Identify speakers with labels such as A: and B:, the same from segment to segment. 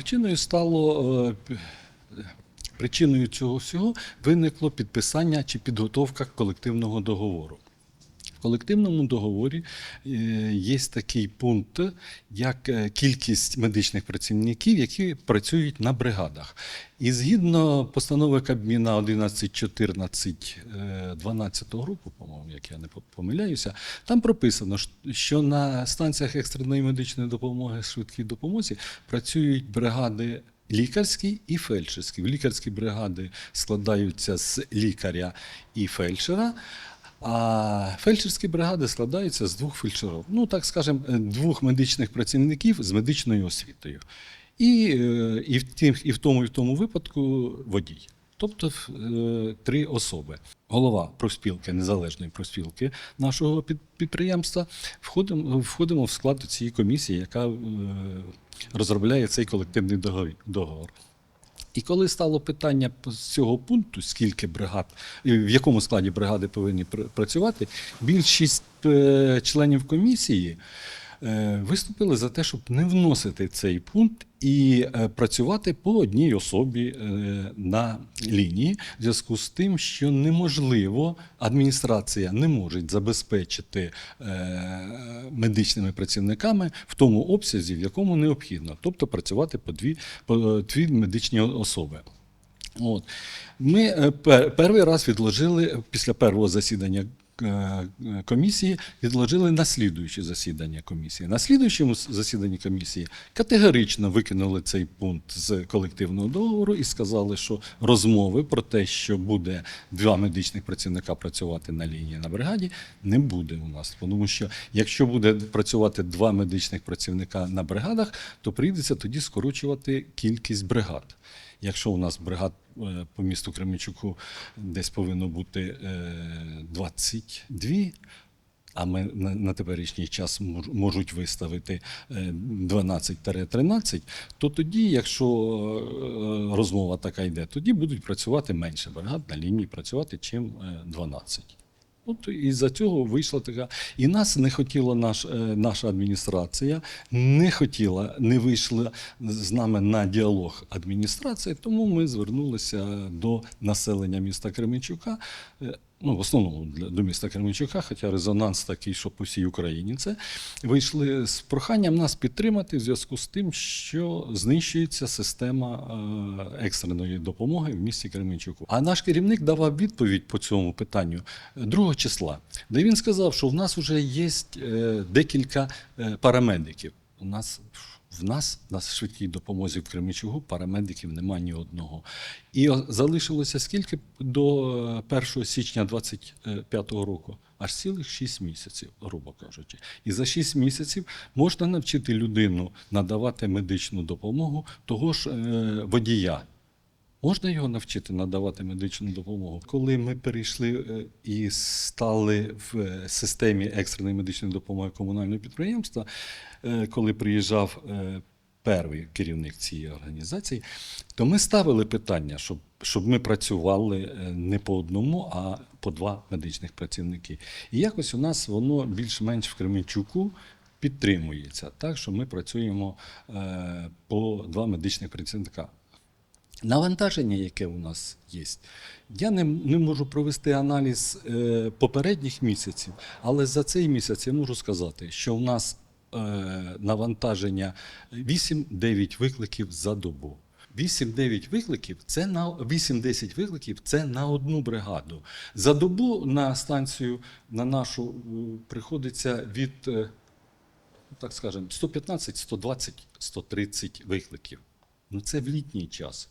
A: Причиною стало е, причиною цього всього виникло підписання чи підготовка колективного договору. В колективному договорі е, є такий пункт, як е, кількість медичних працівників, які працюють на бригадах. І згідно постанови Кабміна 1114 е, 12 року, по-моєму, як я не помиляюся, там прописано, що на станціях екстреної медичної допомоги швидкій допомозі працюють бригади. Лікарські і фельдшерські. Лікарські бригади складаються з лікаря і фельдшера, а фельдшерські бригади складаються з двох фельдшерів. Ну, так скажемо, е, двох медичних працівників з медичною освітою. І, е, і, в, тим, і в тому, і в тому випадку водій. Тобто е, три особи. Голова профспілки, незалежної профспілки нашого під- підприємства, входимо, входимо в склад цієї комісії, яка розробляє цей колективний договір-. І коли стало питання з цього пункту, скільки бригад, в якому складі бригади повинні пр- працювати, більшість е, членів комісії виступили за те, щоб не вносити цей пункт і е, працювати по одній особі е, на лінії, в зв'язку з тим, що неможливо, адміністрація не може забезпечити е, медичними працівниками в тому обсязі, в якому необхідно, тобто працювати по дві, по дві медичні особи. От. Ми е, перший раз відложили після першого засідання е, е, комісії, відложили на слідуюче засідання комісії. На слідуючому засіданні комісії категорично викинули цей пункт з колективного договору і сказали, що розмови про те, що буде два медичних працівника працювати на лінії на бригаді, не буде у нас. Тому що якщо буде працювати два медичних працівника на бригадах, то прийдеться тоді скорочувати кількість бригад. Якщо у нас бригад е, по місту Кременчуку десь повинно бути е, 22, а ми на, теперішній час можуть виставити е, 12-13, то тоді, якщо е, розмова така йде, тоді будуть працювати менше бригад на лінії працювати, чим е, 12. От і за цього вийшла така. І нас не хотіла наш, е, наша адміністрація, не хотіла, не вийшла з нами на діалог адміністрація, тому ми звернулися до населення міста Кременчука. Ну, в основному для, до міста Кременчука, хоча резонанс такий, що по всій Україні це вийшли з проханням нас підтримати в зв'язку з тим, що знищується система е, екстреної допомоги в місті Кременчуку. А наш керівник давав відповідь по цьому питанню 2 числа, де він сказав, що в нас вже є е, декілька е, парамедиків. У нас в нас на швидкій допомозі в Кременчугу парамедиків немає ні одного. І залишилося скільки до е, 1 січня 2025 року? Аж цілих 6 місяців, грубо кажучи. І за 6 місяців можна навчити людину надавати медичну допомогу того ж е, водія. Можна його навчити надавати медичну допомогу. Коли ми перейшли е, і стали в е, системі екстреної медичної допомоги комунального підприємства, е, коли приїжджав перший керівник цієї організації, то ми ставили питання, щоб, щоб ми працювали не по одному, а по два медичних працівники. І якось у нас воно більш-менш в Кременчуку підтримується, так що ми працюємо по два медичних працівника. Навантаження, яке у нас є, я не, не можу провести аналіз е, попередніх місяців, але за цей місяць я можу сказати, що у нас е, навантаження 8-9 викликів за добу. 8-9 викликів це на 8-10 викликів це на одну бригаду. За добу на станцію на нашу приходиться від е, так скажемо, 115, 120, 130 викликів. Ну це в літній час.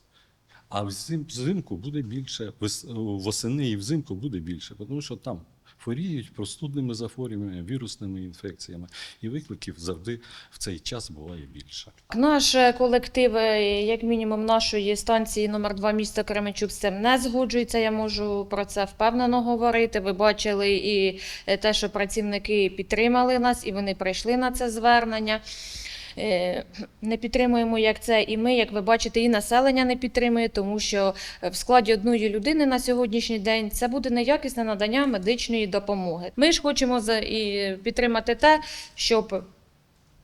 A: А взим, взимку буде більше, восени і взимку буде більше, тому що там хворіють простудними захворюваннями, вірусними інфекціями, і викликів завжди в цей час буває більше.
B: Наш колектив, як мінімум, нашої станції номер 2 міста Кременчук з цим не згоджується. Я можу про це впевнено говорити. Ви бачили і е, те, що працівники підтримали нас, і вони прийшли на це звернення. Е, Не підтримуємо як це і ми, як ви бачите, і населення не підтримує, тому що е, в складі одної людини на сьогоднішній день це буде неякісне надання медичної допомоги. Ми ж хочемо і підтримати те, щоб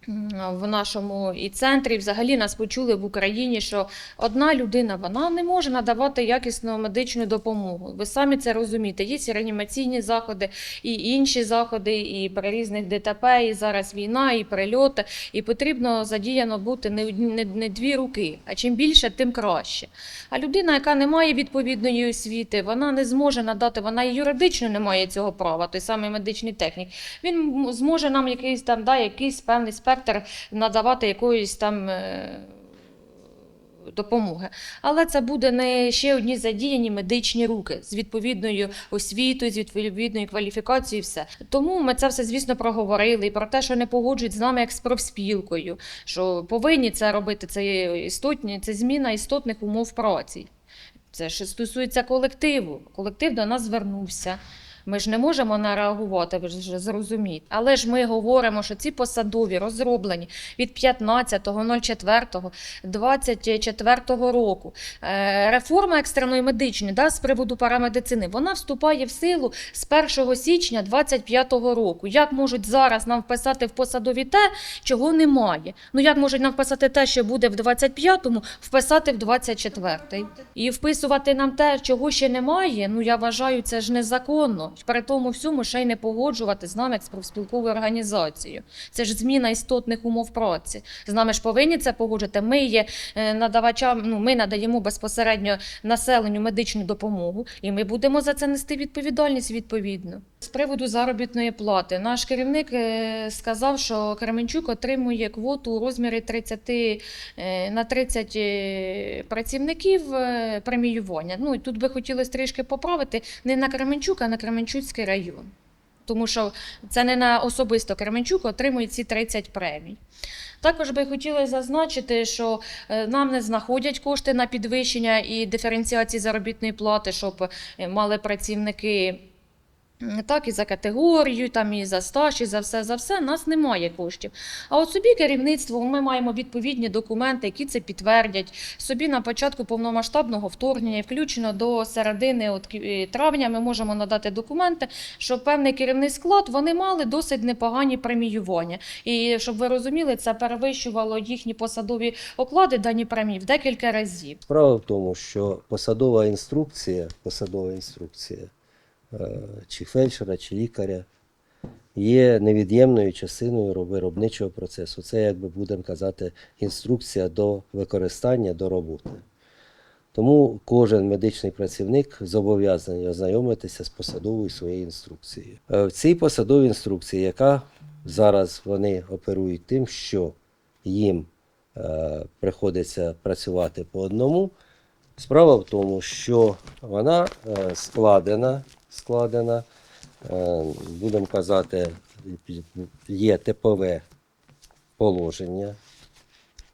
B: в нашому і центрі. Взагалі нас почули в Україні, що одна людина вона не може надавати якісну медичну допомогу. Ви самі це розумієте. Є і реанімаційні заходи, і інші заходи, і при різних ДТП, і зараз війна, і прильоти. І потрібно задіяно бути не, не, не дві руки, а чим більше, тим краще. А людина, яка не має відповідної освіти, вона не зможе надати, вона і юридично не має цього права, той самий медичний технік. Він зможе нам якийсь там да, якийсь певний спектр надавати якоїсь там. е, Допомоги, але це буде не ще одні задіяні медичні руки з відповідною освітою, з відповідною кваліфікацією, все. Тому ми це все, звісно, проговорили і про те, що не погоджують з нами як з профспілкою, що повинні це робити. Це істотні, це зміна істотних умов праці. Це ж стосується колективу. Колектив до нас звернувся. Ми ж не можемо не реагувати, ви ж зрозумієте. Але ж ми говоримо, що ці посадові розроблені від 15.04.24 року. Е, Реформа екстреної медичної да, з приводу парамедицини, вона вступає в силу з 1 січня 2025 року. Як можуть зараз нам вписати в посадові те, чого немає? Ну як можуть нам вписати те, що буде в 25-му, вписати в 24-й? І вписувати нам те, чого ще немає, ну я вважаю, це ж незаконно. При тому всьому ще й не погоджувати з нами як з профспілковою організацією. Це ж зміна істотних умов праці. З нами ж повинні це погоджувати. Ми є е, надавачам, ну ми надаємо безпосередньо населенню медичну допомогу, і ми будемо за це нести відповідальність відповідно. З приводу заробітної плати, наш керівник е, сказав, що Кременчук отримує квоту у розмірі 30 е, на 30 е, працівників преміювання. Ну і тут би хотілося трішки поправити не на Кременчук, а на Кременчуцький район. Тому що це не на особисто Кременчук отримує ці 30 премій. Також би хотіла зазначити, що нам не знаходять кошти на підвищення і диференціації заробітної плати, щоб мали працівники. Так, і за категорію, там і за стаж, і за все, за все, нас немає коштів. А от собі керівництво, ми маємо відповідні документи, які це підтвердять. Собі на початку повномасштабного вторгнення, включно до середини от, е, травня, ми можемо надати документи, що певний керівний склад вони мали досить непогані преміювання. І щоб ви розуміли, це перевищувало їхні посадові оклади дані премії в декілька разів.
C: Справа в тому, що посадова інструкція, посадова інструкція чи фельдшера, чи лікаря є невід'ємною частиною виробничого процесу. Це, як би будемо казати, інструкція до використання, до роботи. Тому кожен медичний працівник зобов'язаний ознайомитися з посадовою своєю інструкцією. Е, В цій посадовій інструкції, яка зараз вони оперують тим, що їм е, приходиться працювати по одному. Справа в тому, що вона е, складена, складена, е, будемо казати, є типове положення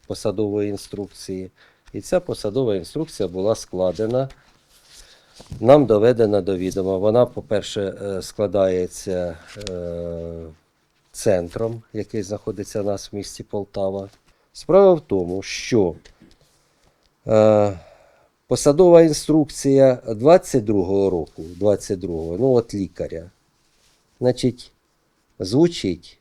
C: посадової інструкції. І ця посадова інструкція була складена, нам доведена до відома. Вона, по-перше, е, складається е, центром, який знаходиться у нас в місті Полтава. Справа в тому, що посадова інструкція 22-го року, 22-го, ну от лікаря, значить, звучить,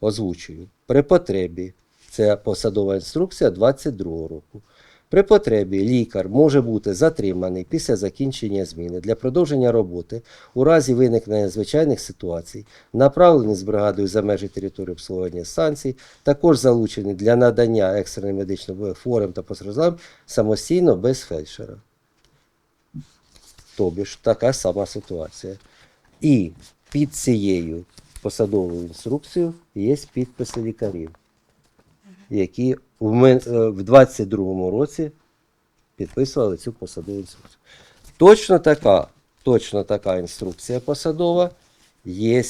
C: озвучую, при потребі, це посадова інструкція 22-го року. При потребі лікар може бути затриманий після закінчення зміни для продовження роботи у разі виникнення звичайних ситуацій, направлений з бригадою за межі території обслуговування станцій, також залучений для надання екстреної медичної хворим та постраждалим самостійно без фельдшера. Тобі ж така сама ситуація. І під цією посадовою інструкцією є підписи лікарів, які в е, 22-му році підписували цю посадову інструкцію. Точно така, точно така інструкція посадова є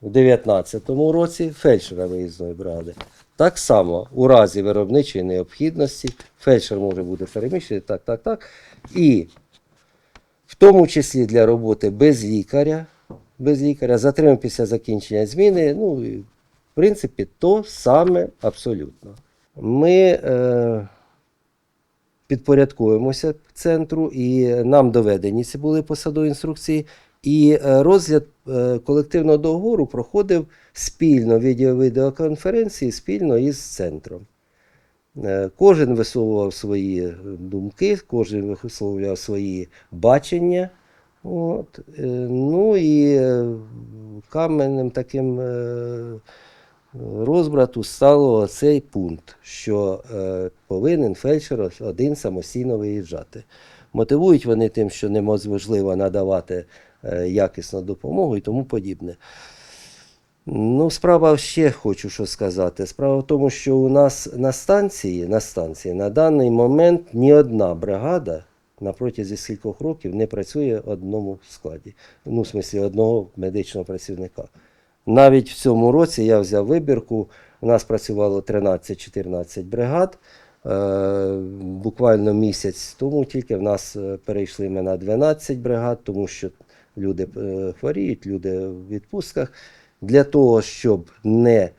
C: у 19-му році фельдшера виїзної бригади. Так само, у разі виробничої необхідності, фельдшер може бути переміщений, так, так, так. І в тому числі для роботи без лікаря, без лікаря, затримав після закінчення зміни. Ну, в принципі, то саме абсолютно. Ми е, підпорядкуємося центру, і нам доведені ці були посадові інструкції. І е, розгляд е, колективного договору проходив спільно відео відеоконференції спільно із центром. Е, Кожен висовував свої думки, кожен висловлював свої бачення. От. Ну і каменним таким розбрату стало цей пункт, що е, повинен фельдшер один самостійно виїжджати. Мотивують вони тим, що неможливо надавати е, якісну допомогу і тому подібне. Ну, справа ще хочу що сказати. Справа в тому, що у нас на станції, на станції на даний момент ні одна бригада на протязі скількох років не працює в одному складі. Ну, в смислі, одного медичного працівника. Навіть в цьому році я взяв вибірку. У нас працювало 13-14 бригад. Е, буквально місяць тому тільки в нас е, перейшли ми на 12 бригад, тому що люди е, хворіють, люди в відпустках. Для того, щоб не,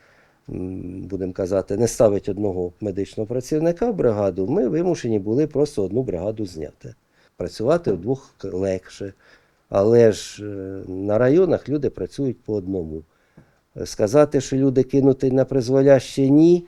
C: будемо казати, не ставити одного медичного працівника в бригаду, ми вимушені були просто одну бригаду зняти. Працювати вдвох легше. Але ж на районах люди працюють по одному. Сказати, що люди кинуті на призволяще ні,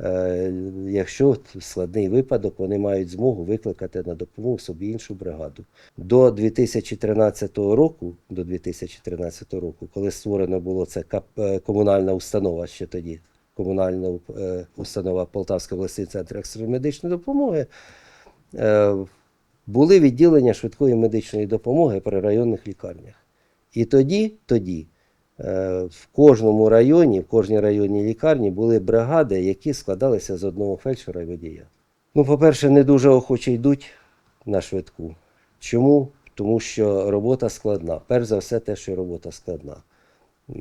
C: е, якщо складний випадок, вони мають змогу викликати на допомогу собі іншу бригаду. До 2013 року, до 2013 року, коли створено було це е, комунальна установа ще тоді, комунальна е, установа Полтавський обласний центр екстреної медичної допомоги, були відділення швидкої медичної допомоги при районних лікарнях. І тоді, тоді в кожному районі, в кожній районній лікарні були бригади, які складалися з одного фельдшера і водія. Ну, по-перше, не дуже охоче йдуть на швидку. Чому? Тому що робота складна. Перш за все, те, що робота складна. Е,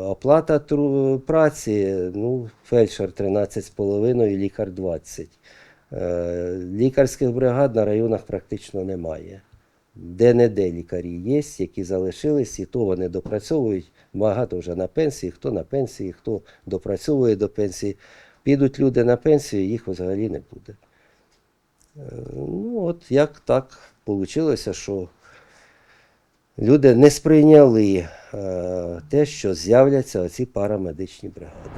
C: Оплата праці, ну, фельдшер 13,5, лікар 20. Е, Лікарських бригад на районах практично немає. Де-не-де лікарі є, які залишились, і то вони допрацьовують. Багато вже на пенсії, хто на пенсії, хто допрацьовує до пенсії. Підуть люди на пенсію, їх взагалі не буде. Е, Ну, от як так вийшло, що люди не сприйняли е, те, що з'являться оці парамедичні бригади.